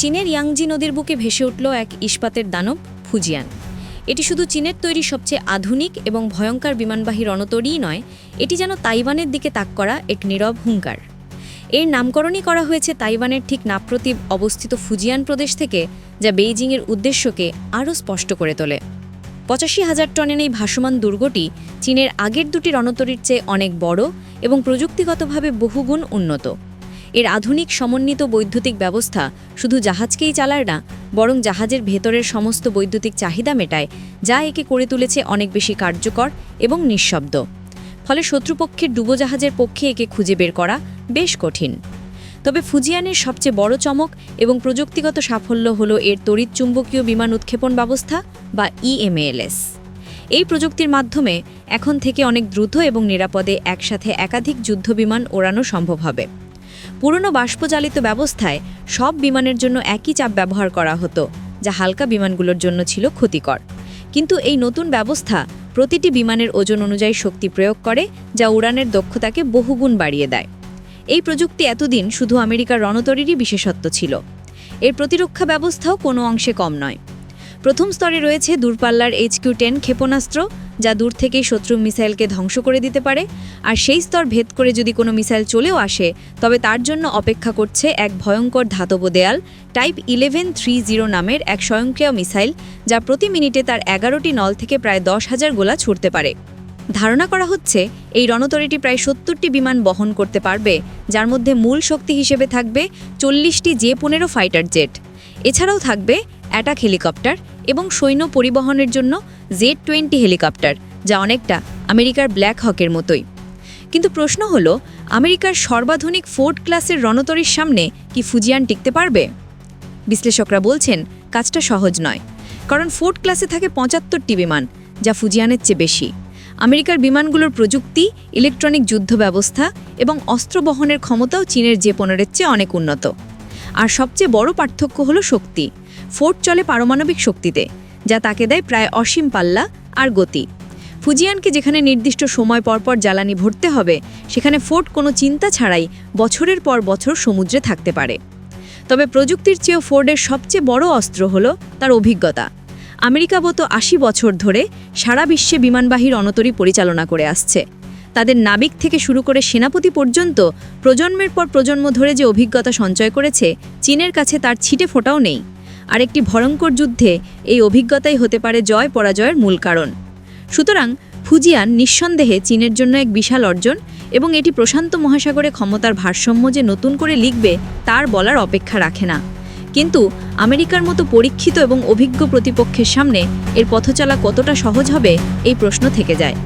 চীনের ইয়াংজি নদীর বুকে ভেসে উঠল এক ইস্পাতের দানব, ফুজিয়ান। এটি শুধু চীনের তৈরি সবচেয়ে আধুনিক এবং ভয়ঙ্কর বিমানবাহী রণতরীই নয়, এটি যেন তাইওয়ানের দিকে তাক করা এক নীরব হুঙ্কার। এর নামকরণই করা হয়েছে তাইওয়ানের ঠিক নাপ্রতিভ অবস্থিত ফুজিয়ান প্রদেশ থেকে, যা বেইজিংয়ের উদ্দেশ্যকে আরও স্পষ্ট করে তোলে। পঁচাশি হাজার টনের এই ভাসমান দুর্গটি চীনের আগের দুটি রণতরীর চেয়ে অনেক বড় এবং প্রযুক্তিগতভাবে বহুগুণ উন্নত। এর আধুনিক সমন্বিত বৈদ্যুতিক ব্যবস্থা শুধু জাহাজকেই চালায় না, বরং জাহাজের ভেতরের সমস্ত বৈদ্যুতিক চাহিদা মেটায়, যা একে করে তুলেছে অনেক বেশি কার্যকর এবং নিঃশব্দ। ফলে শত্রুপক্ষের ডুবোজাহাজের পক্ষে একে খুঁজে বের করা বেশ কঠিন। তবে ফুজিয়ানের সবচেয়ে বড় চমক এবং প্রযুক্তিগত সাফল্য হল এর তড়িৎ চুম্বকীয় বিমান উৎক্ষেপণ ব্যবস্থা বা ইএমএএলএস এই প্রযুক্তির মাধ্যমে এখন থেকে অনেক দ্রুত এবং নিরাপদে একসাথে একাধিক যুদ্ধবিমান ওড়ানো সম্ভব হবে। পুরনো বাষ্পচালিত ব্যবস্থায় সব বিমানের জন্য একই চাপ ব্যবহার করা হতো, যা হালকা বিমানগুলোর জন্য ছিল ক্ষতিকর। কিন্তু এই নতুন ব্যবস্থা প্রতিটি বিমানের ওজন অনুযায়ী শক্তি প্রয়োগ করে, যা উড়ানের দক্ষতাকে বহুগুণ বাড়িয়ে দেয়। এই প্রযুক্তি এতদিন শুধু আমেরিকার রণতরীরই বিশেষত্ব ছিল। এর প্রতিরক্ষা ব্যবস্থাও কোনো অংশে কম নয়। প্রথম স্তরে রয়েছে দূরপাল্লার এইচ কিউ টেন ক্ষেপণাস্ত্র, যা দূর থেকেই শত্রু মিসাইলকে ধ্বংস করে দিতে পারে। আর সেই স্তর ভেদ করে যদি কোনো মিসাইল চলেও আসে, তবে তার জন্য অপেক্ষা করছে এক ভয়ঙ্কর ধাতব দেয়াল, টাইপ ইলেভেন থ্রি জিরো নামের এক স্বয়ংক্রিয় মিসাইল, যা প্রতি মিনিটে তার এগারোটি নল থেকে প্রায় দশ হাজার গোলা ছুটতে পারে। ধারণা করা হচ্ছে, এই রণতরীটি প্রায় সত্তরটি বিমান বহন করতে পারবে, যার মধ্যে মূল শক্তি হিসেবে থাকবে চল্লিশটি জে পনেরো ফাইটার জেট। এছাড়াও থাকবে অ্যাটাক হেলিকপ্টার এবং সৈন্য পরিবহনের জন্য জেড টোয়েন্টি হেলিকপ্টার, যা অনেকটা আমেরিকার ব্ল্যাক হকের মতোই। কিন্তু প্রশ্ন হল, আমেরিকার সর্বাধুনিক ফোর্ড ক্লাসের রণতরীর সামনে কি ফুজিয়ান টিকতে পারবে? বিশ্লেষকরা বলছেন, কাজটা সহজ নয়, কারণ ফোর্ড ক্লাসে থাকে পঁচাত্তরটি বিমান, যা ফুজিয়ানের চেয়ে বেশি। আমেরিকার বিমানগুলোর প্রযুক্তি, ইলেকট্রনিক যুদ্ধ ব্যবস্থা এবং অস্ত্র বহনের ক্ষমতাও চীনের যে পনেরের চেয়ে অনেক উন্নত। আর সবচেয়ে বড় পার্থক্য হলো শক্তি। ফোর্ট চলে পারমাণবিক শক্তিতে, যা তাকে দেয় প্রায় অসীম পাল্লা আর গতি। ফুজিয়ানকে যেখানে নির্দিষ্ট সময় পর পর জ্বালানি ভরতে হবে, সেখানে ফোর্ট কোনো চিন্তা ছাড়াই বছরের পর বছর সমুদ্রে থাকতে পারে। তবে প্রযুক্তির চেয়েও ফোর্ডের সবচেয়ে বড় অস্ত্র হল তার অভিজ্ঞতা। আমেরিকাগত আশি বছর ধরে সারা বিশ্বে বিমানবাহীর রণতরী পরিচালনা করে আসছে। তাদের নাবিক থেকে শুরু করে সেনাপতি পর্যন্ত প্রজন্মের পর প্রজন্ম ধরে যে অভিজ্ঞতা সঞ্চয় করেছে, চীনের কাছে তার ছিটে ফোটাও নেই। আর একটি ভয়ঙ্কর যুদ্ধে এই অভিজ্ঞতাই হতে পারে জয় পরাজয়ের মূল কারণ। সুতরাং ফুজিয়ান নিঃসন্দেহে চীনের জন্য এক বিশাল অর্জন এবং এটি প্রশান্ত মহাসাগরে ক্ষমতার ভারসাম্য যে নতুন করে লিখবে, তার বলার অপেক্ষা রাখে না। কিন্তু আমেরিকার মতো পরীক্ষিত এবং অভিজ্ঞ প্রতিপক্ষের সামনে এর পথচলা কতটা সহজ হবে, এই প্রশ্ন থেকে যায়।